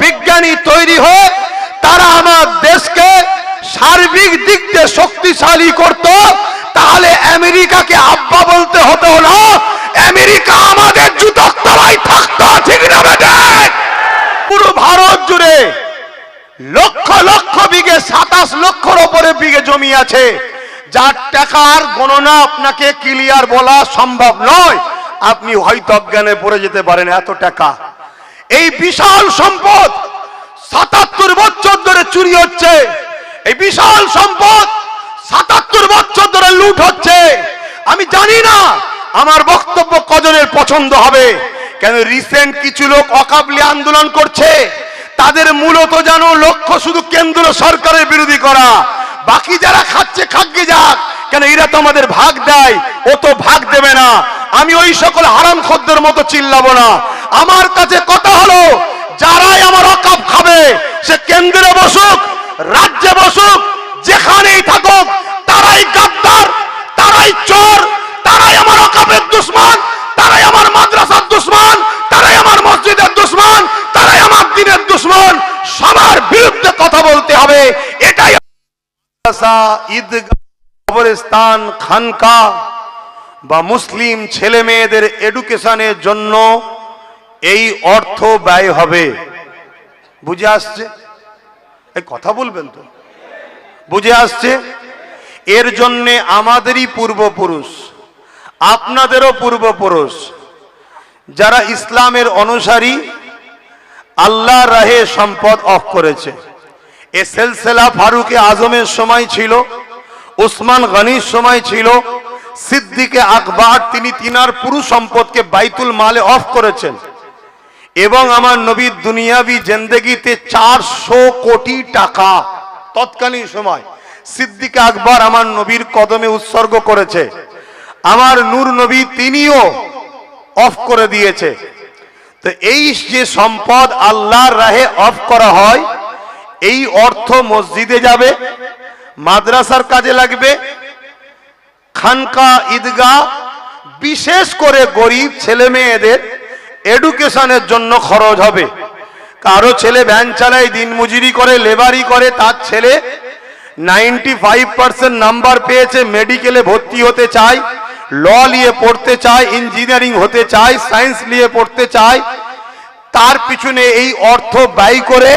বিজ্ঞানী তৈরি হয়ে তারা আমার দেশকে সার্বিক দিক দিয়ে শক্তিশালী করত, তাহলে আমেরিকাকে আব্বা বলতে হতো না, আমেরিকা আমাদের জুতোর তলায় থাকতো, ঠিক না? পুরো ভারত জুড়ে লক্ষ লক্ষ বিঘে, সাতাশ লক্ষর ওপরে বিঘে জমি আছে, যার টাকার গণনা আপনাকে ক্লিয়ার বলা সম্ভব নয় আপনি হয়তো অজ্ঞানে পড়ে যেতে পারেন, এত টাকা এই বিশাল সম্পদ সাতাত্তর বছর ধরে চুরি হচ্ছে। এই বিশাল সম্পদ সাতাত্তর বছর ধরে লুট হচ্ছে। আমি জানি না আমার বক্তব্য কজনের পছন্দ হবে। কেন রিসেন্ট কিছু লোক অকাবলি আন্দোলন করছে। তাদের মূলত যেন লক্ষ্য শুধু কেন্দ্র সরকারের বিরোধী করা। বাকি যারা খাচ্ছে খাগ্গে যাক। কেন এরা তো আমাদের ভাগ দেয়, ও তো ভাগ দেবে না। আমি ওই সকল হারাম খদ্দের মতো চিল্লাবো না। আমার কাছে কথা হলো, যারাই আমার অকাপ খাবে, সে কেন্দ্রে বসুক, রাজ্যে বসুক, যেখানেই থাকুক, তারাই গাদ্দার, তারাই চোর, তারাই আমার অকাপের দুশ্মন, তারাই আমার মাদ্রাসার দুশ্মন, তারাই আমার মসজিদের দুশ্মন, তারাই আমার দিনের দুশ্মন। সবার বিরুদ্ধে কথা বলতে হবে, এটাই ঈদগাহ খানকা বা মুসলিম ছেলে মেয়েদের এডুকেশনের জন্য এই অর্থ ব্যয় হবে। বুঝে আসছে? এই কথা বলবেন তো? বুঝে আসছে? এর জন্য আমাদেরই পূর্বপুরুষ, আপনাদেরও পূর্বপুরুষ, যারা ইসলামের অনুসারী আল্লাহ রাহে সম্পদ অফ করেছে। এ সেলসেলা ফারুকে আজমের সময় ছিল, উসমান গনির সময় ছিল, সিদ্দিকে আকবর তিনি তিনার পুরুষ সম্পদকে বাইতুল মালে অফ করেছেন। এবং আমার নবীর দুনিয়াবি জেন্দেগিতে চারশো কোটি টাকা তৎকালীন সময় সিদ্দিকে আকবর আমার নবীর কদমে উৎসর্গ করেছে। আমার নূর নবী তিনিও অফ করে দিয়েছে। তো এই যে সম্পদ আল্লাহর রাহে অফ করা হয়, এই অর্থ মসজিদে যাবে, মাদ্রাসার কাজে লাগবে, খানকা ঈদগাহ, বিশেষ করে গরিব ছেলে মেয়েদের এডুকেশনের জন্য খরচ হবে। কারও ছেলে ভ্যান চালায় দিনমজুরি করে লেবারি করে, তার ছেলে নাইনটি ফাইভ পার্সেন্ট নাম্বার পেয়েছে মেডিকেলে ভর্তি হতে চায় ল নিয়ে পড়তে চায় ইঞ্জিনিয়ারিং হতে চায় সায়েন্স নিয়ে পড়তে চায়, তার পিছনে এই অর্থ ব্যয় করে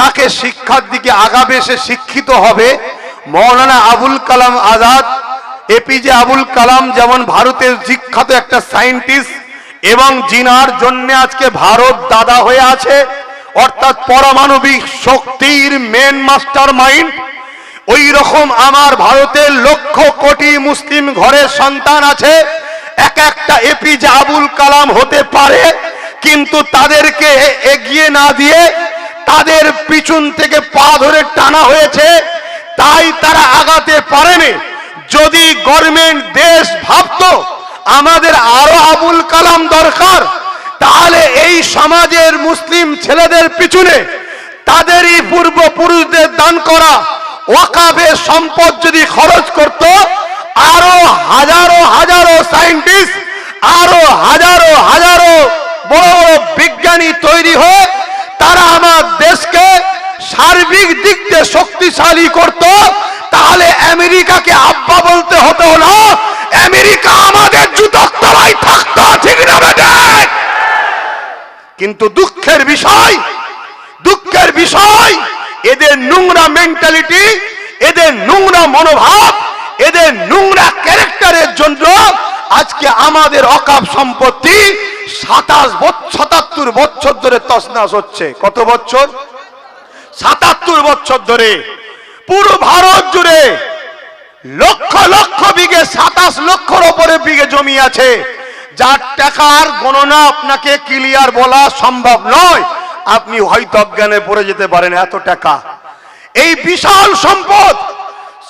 তাকে শিক্ষার দিকে আগাবে, সে শিক্ষিত হবে। মৌলানা আবুল কালাম আজাদ এপিজে আবুল কালাম যেমন ভারতের বিখ্যাত একটা সায়েন্টিস্ট এবং জিনার জন্য আজকে ভারত দাদা হয়ে আছে, অর্থাৎ পরমাণবিক শক্তির মেন মাস্টার মাইন্ড ওই রকম আমার ভারতের লক্ষ কোটি মুসলিম ঘরের সন্তান আছে, এক একটা এপিজে আবুল কালাম হতে পারে, কিন্তু তাদেরকে এগিয়ে না দিয়ে তাদের পিছন থেকে পা ধরে টানা হয়েছে, তাই তারা আগাতে পারেনি। যদি গভর্নমেন্ট দেশ ভাবতো আমাদের আরও আবুল কালাম দরকার। তাহলে এই সমাজের মুসলিম ছেলেদের পিছনে তাদেরই পূর্বপুরুষদের দান করা ওয়াকাবের সম্পদ যদি খরচ করত, আরও হাজারো হাজারো সায়েন্টিস্ট, আরও হাজারো হাজারো বড় বড় বিজ্ঞানী তৈরি হয়ে তারা আমার দেশকে সার্বিক দিক দিয়ে শক্তিশালী করত, তাহলে আমেরিকাকে আব্বা বলতে হতো না। আমেরিকা আমাদের জুতোর তলায় থাকতো, ঠিক না? কিন্তু দুঃখের বিষয় দুঃখের বিষয়, এদের নোংরা মেন্টালিটি এদের নোংরা মনোভাব, এদের নোংরা ক্যারেক্টারের জন্য আজকে আমাদের অকাপ সম্পত্তি সাতাশ সাতাত্তর বছর ধরে তসনাস হচ্ছে। কত বছর সাতাত্তর বছর ধরে। পুরো ভারত জুড়ে লক্ষ লক্ষ বিঘে, সাতাশ লক্ষর ওপরে বিঘে জমি আছে। যার টাকার গণনা আপনাকে ক্লিয়ার বলা সম্ভব নয়। আপনি হয়তো অজ্ঞানে পড়ে যেতে পারেন, এত টাকা। এই বিশাল সম্পদ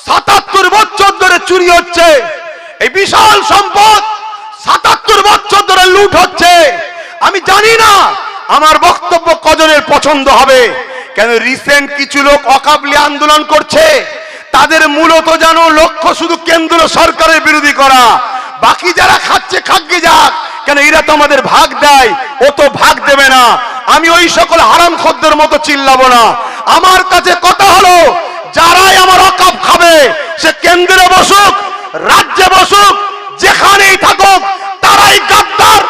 সাতাত্তর বছর ধরে চুরি হচ্ছে। এই বিশাল সম্পদ সাতাত্তর বছর ধরে লুট হচ্ছে। আমি জানি না আমার বক্তব্য কজনের পছন্দ হবে। কেন রিসেন্ট কিছু লোক অকাবলি আন্দোলন করছে? তাদের মূলত যেন লক্ষ্য শুধু কেন্দ্র সরকারের বিরোধী করা। বাকি যারা খাচ্ছে খাগ্গে যাক। কেন এরা তো আমাদের ভাগ দেয়, ও তো ভাগ দেবে না। আমি ওই সকল হারাম খদ্দের মতো চিল্লাবো না। আমার কাছে কথা হলো, যারাই আমার অকাপ খাবে, সে কেন্দ্রে বসুক, রাজ্যে বসুক, যেখানেই থাকুক, তারাই গাদ্দার,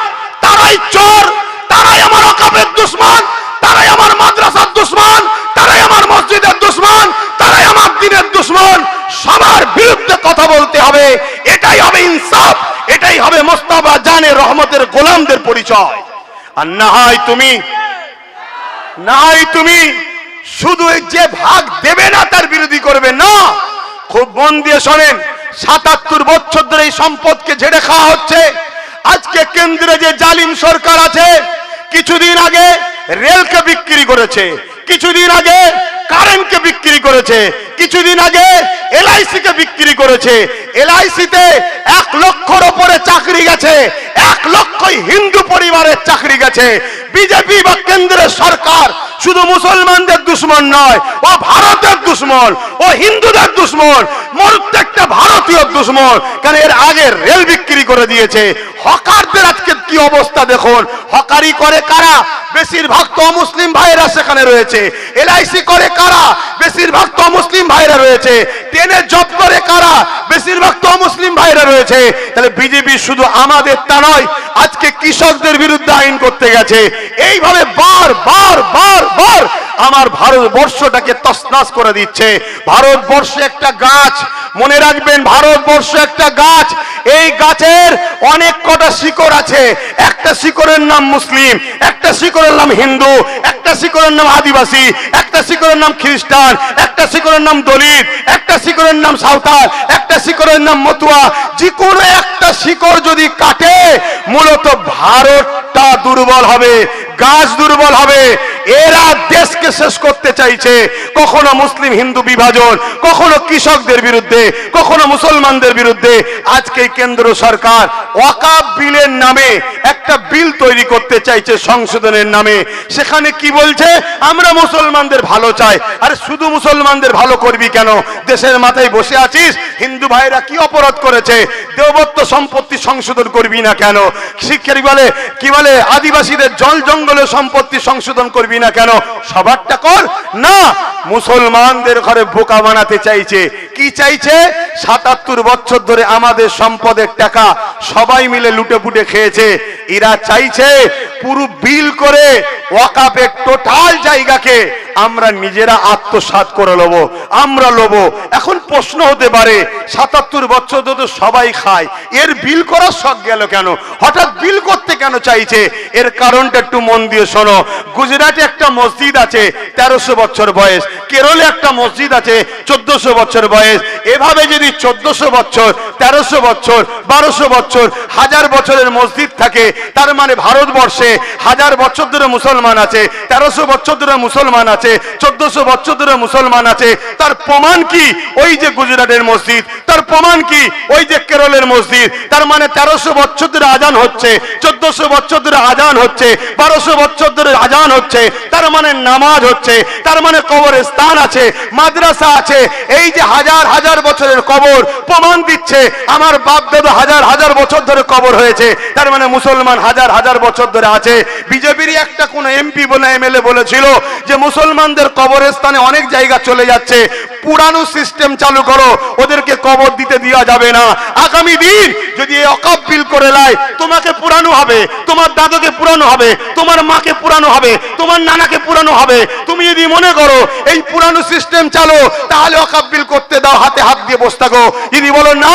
তারাই চোর তারাই আমার অকাপের দুশ্মন তারাই আমার মাদ্রাসার দুশ্মন তারাই আমার মসজিদের দুশ্মন তারাই আমার দিনের দুশ্মন সবার বিরুদ্ধে কথা বলতে হবে, এটাই হবে ইনসাফ, এটাই হবে মোস্তাফা জানে রহমতের গোলামদের পরিচয়। আর না হয় তুমি না হয় তুমি শুধু যে ভাগ দেবে না, তার বিরোধী করবে না। খুব মন দিয়ে শোনেন, সাতাত্তর বছর ধরে এই সম্পদকে ঝেড়ে খাওয়া হচ্ছে। আজকে কেন্দ্রে যে জালিম সরকার আছে, কিছুদিন আগে রেলকে বিক্রি করেছে। কিছুদিন আগে কারেন্টকে বিক্রি করেছে। কিছুদিন আগে এলআইসি কে বিক্রি করেছে। এলআইসিতে এক লক্ষর ওপরে চাকরি গেছে। এক লক্ষই হিন্দু পরিবারের চাকরি গেছে। বিজেপি বা কেন্দ্রের সরকার শুধু মুসলমানদের দুশ্মন নয়, ও ভারতের দুশ্মন, ও হিন্দুদের দুশ্মন, প্রত্যেকটা ভারতীয় দুশ্মন। কারণ এর আগে রেল বিক্রি করে দিয়েছে। হকারদের আজকে কি অবস্থা দেখুন? হকারি করে কারা? বেশিরভাগ তো মুসলিম ভাইরা সেখানে রয়েছে। এলআইসি করে কারা? বেশিরভাগ তো মুসলিম ভাইরা রয়েছে। ট্রেনে জব করে কারা? বেশিরভাগ তো মুসলিম ভাইরা রয়েছে। তাহলে বিজেপি শুধু আমাদের তা নয়, আজকে কৃষকদের বিরুদ্ধে আইন করতে গেছে। এইভাবে বার বার বার বার আমার ভারতবর্ষটাকে তসনাস করে দিচ্ছে। ভারতবর্ষ একটা গাছ, মনে রাখবেন ভারতবর্ষ একটা গাছ, এই গাছের অনেক কটা শিকড় আছে। একটা শিকড়ের নাম মুসলিম, একটা শিকড়ের নাম হিন্দু, একটা শিকড়ের নাম আদিবাসী, একটা শিকড়ের নাম খ্রিস্টান, একটা শিকড়ের নাম দলিত, একটা শিকড়ের নাম সাঁওতাল, একটা শিকড়ের নাম মতুয়া। যে কোনো একটা শিকড় যদি কাটে, মূলত ভারতটা দুর্বল হবে। গাছ দুর্বল হবে। এরা দেশকে শেষ করতে চাইছে। কখনো মুসলিম হিন্দু বিভাজন, কখনো কৃষকদের বিরুদ্ধে, কখনো মুসলমানদের বিরুদ্ধে। আজকে কেন্দ্র সরকার ওয়াকাব বিলের নামে একটা বিল তৈরি করতে চাইছে সংশোধনের নামে। সেখানে কি বলছে? আমরা মুসলমানদের ভালো চাই। আর শুধু মুসলমানদের ভালো করবি কেন? দেশের মাথায় বসে আছিস? হিন্দু ভাইরা কি অপরাধ করেছে? দেবত্ব সম্পত্তি সংশোধন করবি না কেন? শিক্ষারি বলে, কি বলে? আদিবাসীদের জল জঙ্গলের সম্পত্তি সংশোধন করবি না কেন? সবারটা কর। না, মুসলমানদের ঘরে বোকা বানাতে চাইছে। কি চাইছে? সাতাত্তর বছর ধরে আমাদের সম্পদের টাকা সবাই মিলে লুটে পুটে খেয়েছে। এরা চাইছে পুরো বিল করে ওয়াকাপের টোটাল জায়গাকে আমরা নিজেরা আত্মসাৎ করে লব, আমরা লব। এখন প্রশ্ন হতে পারে, সাতাত্তর বছর তো সবাই খায়, এর বিল করার শখ গেল কেন? হঠাৎ বিল করতে কেন চাইছে? এর কারণটা একটু মন দিয়ে শোনো। গুজরাটে একটা মসজিদ আছে, তেরোশো বছর বয়স। কেরলে একটা মসজিদ আছে, চোদ্দশো বছর বয়স। এভাবে যদি চোদ্দশো বছর, তেরোশো বছর, বারোশো বছর, হাজার বছরের মসজিদ থাকে, তার মানে ভারতবর্ষে হাজার বছর ধরে মুসলমান আছে, তেরোশো বছর ধরে মুসলমান আছে চোদ্দশো বছর ধরে মুসলমান আছে। তার প্রমাণ কি? ওই যে গুজরাটের মসজিদ। তার প্রমাণ কি? ওই যে কেরলের মসজিদ। তার মানে তেরোশো বছর ধরে আজান হচ্ছে, চোদ্দশো বছর ধরে আজান হচ্ছে, বারোশো বছর ধরে আজান হচ্ছে, তার মানে নামাজ হচ্ছে, তার মানে কবরের স্থান আছে, মাদ্রাসা আছে। এই যে হাজার হাজার বছরের কবর, প্রমাণ দিচ্ছে, আমার বাপ দাদা হাজার হাজার বছর ধরে কবর হয়েছে। তার মানে মুসলমান হাজার হাজার বছর ধরে আছে। বিজেপির একটা কোন এমপি বলে, এমএলএ বলেছিল যে মুসলমানদের কবরের স্থানে অনেক জায়গা চলে যাচ্ছে। পুরানো সিস্টেম চালু করো, ওদেরকে কবর দিতে দেওয়া যাবে না। আগামী দিন যদি এই অকাপ বিল করে লায় তোমাকে পুরানো হবে, তোমার দাদাকে পুরানো হবে, তোমার মাকে পুরানো হবে, তোমার নানাকে পুরানো হবে তুমি যদি মনে করো এই পুরানো সিস্টেম চালো, তাহলে অকাপ বিল করতে দাও, হাতে হাত দিয়ে বসে থাকো। যদি বলো না,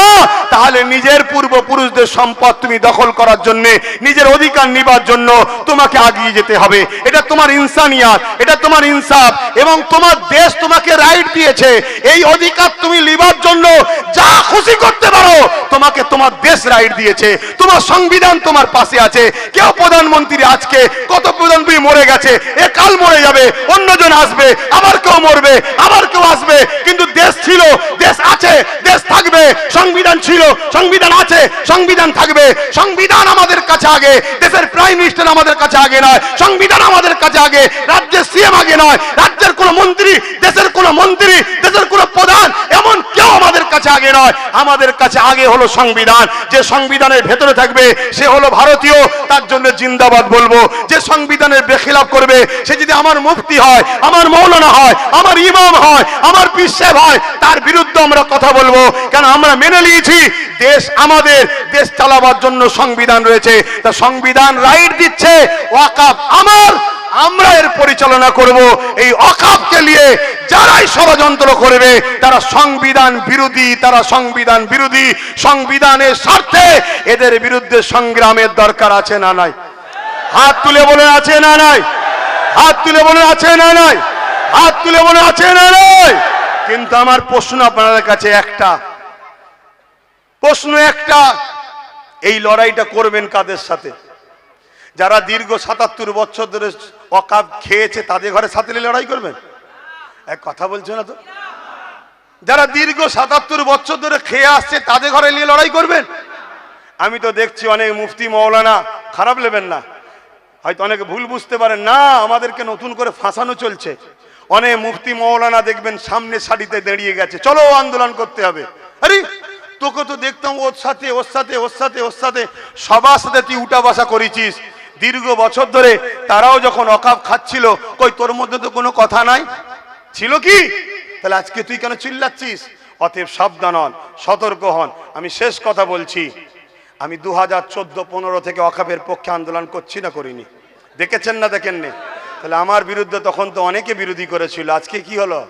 তাহলে নিজের পূর্বপুরুষদের সম্পদ তুমি দখল করার জন্য, নিজের অধিকার নিবার জন্য তোমাকে আগিয়ে যেতে হবে। এটা তোমার ইনসানিয়াত, এটা তোমার ইনসাফ, এবং তোমার দেশ তোমাকে রাইট দিয়েছে। এই অধিকার তুমি লিবার জন্য যা খুশি করতে পারো, তোমাকে তোমার দেশ রাইট দিয়েছে। তোমার সংবিধান তোমার পাশে আছে। কেউ প্রধানমন্ত্রী আজকে, কত প্রধানমন্ত্রী মরে গেছে, এ কাল মরে যাবে, অন্যজন আসবে, আবার কেউ মরবে, আবার কেউ আসবে। কিন্তু দেশ ছিল, দেশ আছে, দেশ থাকবে, সংবিধান ছিল, সংবিধান আছে, সংবিধান থাকবে। সংবিধান আমাদের কাছে আগে, দেশের প্রাইম মিনিস্টার আমাদের কাছে আগে নয়, সংবিধান আমাদের কাছে আগে, রাজ্যের সিএম আগে নয়, রাজ্যের কোন মন্ত্রী, দেশের কোন মন্ত্রী, দেশের কোন প্রধান, এমন কেউ আমাদের কাছে আগে নয়। আমাদের কাছে আগে হলো সংবিধান। যে সংবিধানের ভেতরে থাকবে, সে হলো ভারতীয়। তার জন্য জিন্দাবাদ বলব। যে সংবিধানের বেখিলাপ করবে সে যদি আমার মুফতি হয়, আমার মৌলানা হয়, আমার ইমাম হয়, আমার পিসেব হয়, তার বিরুদ্ধে আমরা কথা বলব। কেন আমরা মেনে নিয়েছি? দেশ আমাদের, দেশ চালাবার জন্য সংবিধান রয়েছে। তা সংবিধান রাইট দিচ্ছে, ওয়াকাফ আমার, আমরা এর পরিচালনা করব। এই অকাপকে নিয়ে যারাই ষড়যন্ত্র করবে, তারা সংবিধান বিরোধী, তারা সংবিধান বিরোধী। সংবিধানের স্বার্থে এদের বিরুদ্ধে সংগ্রামের দরকার আছে না নাই? হাত তুলে বলে আছে না নাই? হাত তুলে বলে আছে না নাই? হাত তুলে বলে আছে না নাই? কিন্তু আমার প্রশ্ন আপনাদের কাছে একটা। প্রশ্ন একটা, এই লড়াইটা করবেন কাদের সাথে? যারা দীর্ঘ সাতাত্তর বছর ধরে অকাপ খেয়েছে, তাদের ঘরে সাথে লড়াই করবেন? এক কথা বলছে না তো? যারা দীর্ঘ সাতাত্তর বছর ধরে খেয়ে আসছে, তাদের ঘরে নিয়ে লড়াই করবেন? আমি তো দেখছি অনেক মুফতি মৌলানা, খারাপ নেবেন না। হয়তো অনেকে ভুল বুঝতে পারেন, না, আমাদেরকে নতুন করে ফাঁসানো চলছে। অনেক মুফতি মৌলানা দেখবেন সামনে সারিতে দাঁড়িয়ে গেছে। চলো আন্দোলন করতে হবে। আরে, তোকে তো দেখতাম ওর সাথে ওর সাথে ওর সাথে ওর সাথে। সবার সাথে তুই উঠা বসা করেছিস। দীর্ঘ বছর ধরে তারাও যখন অকাপ খাচ্ছিল, কই, তোর মধ্যে তো কোনো কথা নাই? ছিল কি? তাহলে আজকে তুই কেন চিল্লাচ্ছিস? অতএব সাবধান হন, সতর্ক হন। আমি শেষ কথা বলছি। আমি দু হাজার চোদ্দ, পনেরো থেকে অকাপের পক্ষে আন্দোলন করছি না করিনি। দেখেছেন না দেখেননি? তাহলে আমার বিরুদ্ধে তখন তো অনেকে বিরোধী করেছিল। আজকে কি হলো?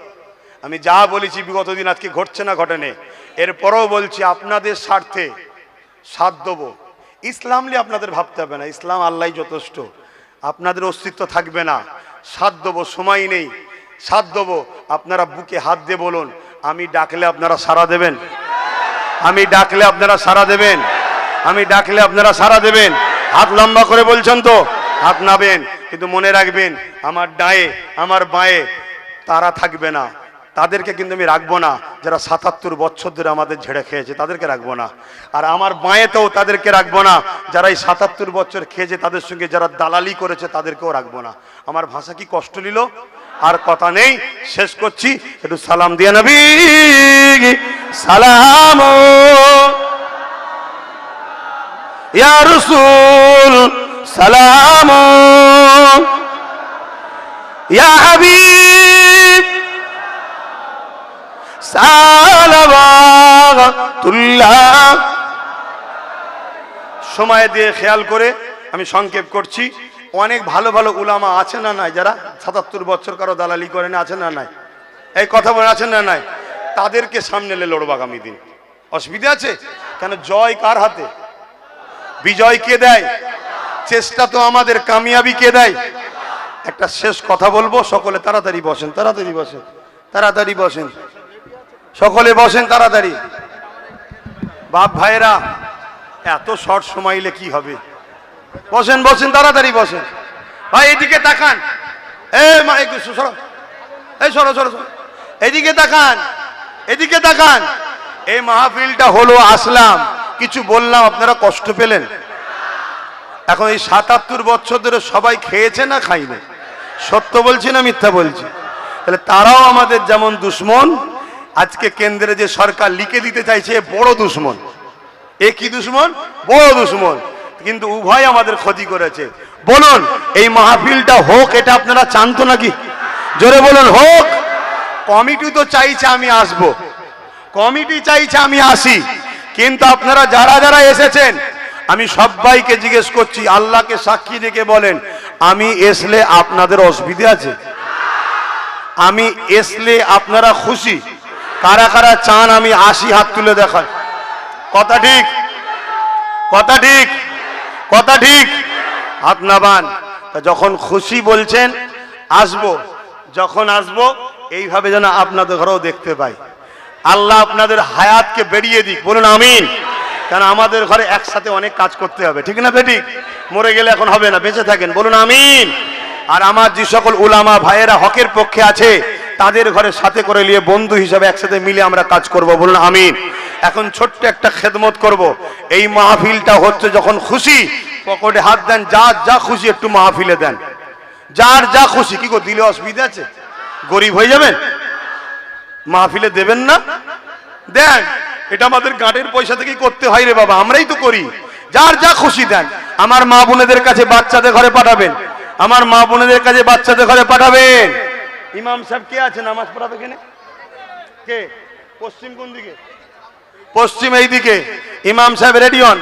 আমি যা বলেছি, বিগত দিন আজকে ঘটছে না ঘটেনি। এরপরও বলছি, আপনাদের স্বার্থে সাথ দেবো। ইসলাম নিয়ে আপনাদের ভাবতে হবে না। ইসলাম আল্লাহ যথেষ্ট। আপনাদের অস্তিত্ব থাকবে না। সাথ দেবো, সময় নেই। সাথ দেবো, আপনারা বুকে হাত দিয়ে বলুন, আমি ডাকলে আপনারা সাড়া দেবেন? আমি ডাকলে আপনারা সাড়া দেবেন? আমি ডাকলে আপনারা সাড়া দেবেন। হাত লম্বা করে বলছেন তো, হাত নাবেন, কিন্তু মনে রাখবেন, আমার ডায়ে, আমার বাঁয়ে তারা থাকবে না। তাদেরকে কিন্তু আমি রাখব না, যারা সাতাত্তর বছর ধরে আমাদের ঝেড়ে খেয়েছে, তাদেরকে রাখব না। আর আমার বাঁয়েতেও তাদেরকে রাখব না, যারা এই সাতাত্তর বছর খেয়েছে, তাদের সঙ্গে যারা দালালি করেছে, তাদেরকেও রাখব না। আমার ভাষা কি কষ্ট নিল? আর কথা নেই, শেষ করছি। একটু সালাম দিয়ে নবী, সালাম। ইয়া রসুল, সালাম। ইয়া হাবিব সময় দিয়ে খেয়াল করে আমি সংক্ষেপ করছি। অনেক ভালো ভালো উলামা আছে না নাই? যারা সাতাত্তর বছর কারও দালালি করে না, আছে না নাই? এই কথা বলে আছে না নাই? তাদেরকে সামনে এলে লড়ব আগামী দিন। অসুবিধা আছে? কেন জয় কার হাতে? বিজয় কে দেয়? চেষ্টা তো আমাদের কামিয়াবি কে দেয়? একটা শেষ কথা বলব, সকলে তাড়াতাড়ি বসেন তাড়াতাড়ি বসেন তাড়াতাড়ি বসেন। সকলে বসেন তাড়াতাড়ি। বাপ ভাইরা এত শর্ট সময়লে কি হবে? বসেন বসেন, তাড়াতাড়ি বসেন। ভাই, এদিকে তাকান। এ সরো। এই সরো সরো। এদিকে তাকান এদিকে তাকান। এই মাহফিলটা হলো আসলাম। কিছু বললাম, আপনারা কষ্ট পেলেন। এখন এই সাতাত্তর বছর ধরে সবাই খেয়েছে না খাইনি সত্য বলছি না মিথ্যা বলছি? তাহলে তারাও আমাদের যেমন দুশ্মন, আজকে কেন্দ্রে যে সরকার লিখে দিতে চাইছে বড় দুশ্মন। এ কি দুশ্মন? বড় দুশ্মন। কিন্তু উভয় আমাদের ক্ষতি করেছে। বলুন, এই মাহফিলটা হোক, এটা আপনারা চান তো নাকি? জোরে বলুন, হোক। কমিটি তো চাইছে আমি আসব। কমিটি চাইছে আমি আসি। কিন্তু আপনারা যারা যারা এসেছেন, আমি সবাইকে জিজ্ঞেস করছি, আল্লাহকে সাক্ষী রেখে বলেন, আমি এসলে আপনাদের অসুবিধা আছে? আমি এসলে আপনারা খুশি? কারা কারা চান আমি আসি হাত তুলে দেখাই কথা ঠিক? কথা ঠিক? কথা ঠিক? হাত নাবান। যখন খুশি বলছেন, আসব। যখন আসব, এইভাবে যেন আপনাদের ঘরেও দেখতে পাই। আল্লাহ আপনাদের হায়াতকে বেরিয়ে দিক। বলুন আমিন। কারণ আমাদের ঘরে একসাথে অনেক কাজ করতে হবে। ঠিক না বেঠিক মরে গেলে এখন হবে না, বেঁচে থাকেন। বলুন আমিন। আর আমার যে সকল উলামা ভাইয়েরা হকের পক্ষে আছে, তাদের ঘরে সাথে করে নিয়ে বন্ধু হিসাবে একসাথে মিলে আমরা কাজ করব। বলুন আমিন। এখন ছোট্ট একটা খেদমত করব। এই মাহফিলটা হচ্ছে যখন খুশি, পকেটে হাত দেন যা যা খুশি একটু মাহফিলে দেন। যার যা খুশি। কি দিলে অসুবিধা আছে? গরিব হয়ে যাবেন? মাহফিলে দেবেন না? দেন, এটা আমাদের গাঁটের পয়সা থেকেই করতে হয় রে বাবা, আমরাই তো করি। যার যা খুশি দেন। আমার মা বোনেদের কাছে বাচ্চাদের ঘরে পাঠাবেন। আমার মা বোনেদের কাছে বাচ্চাদের ঘরে পাঠাবেন। ইমাম সাহেব, কে আছে নামাজ পড়াবে কেনে কে? পশ্চিম কোন দিকে? পশ্চিম এই দিকে ইমাম সাহেব, রেডি হন।